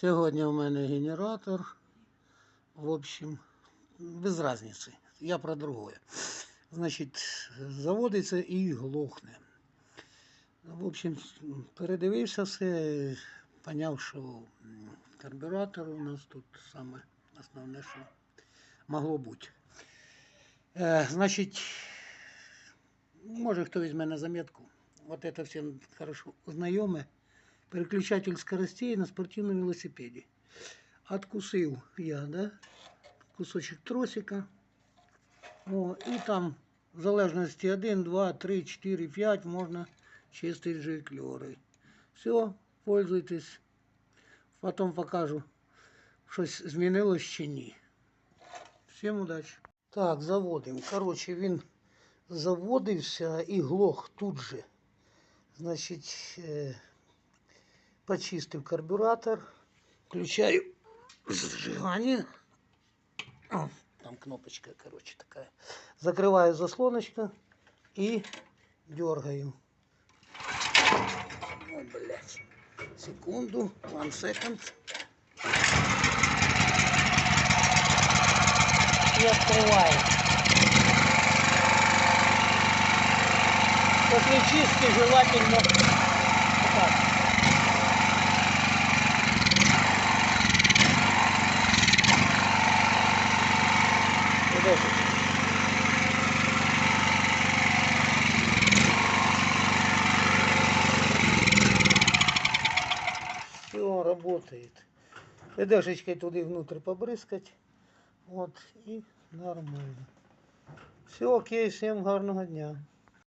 Сьогодні у мене генератор. В общем, без разницы. Я про другое. Значить, заводиться і глохне. В общем, передивився все, поняв, що карбюратор у нас тут саме основне, що могло бути. Е, значить, може хто візьме на заметку. Вот это всем хорошо знайоме. Переключатель скоростей на спортивном велосипеде. Откусив я, да? Кусочек тросика. О, і там в залежності 1, 2, 3, 4, 5 можна чистити жикльори. Все, пользуйтесь. Потім покажу, щось змінилось чи ні. Всім удачі. Так, заводимо. Коротше, він заводився і глох тут же. Значить, е, почистив карбюратор, включаю зажигание. Там кнопочка, короче, такая. Закрываю заслоночку и дергаю. О, блядь. Секунду, one second. И открываю. После чистки желательно вот так. Все работает. ПДшечкой туда внутрь побрызгать. Вот, и нормально. Все окей, всем гарного дня.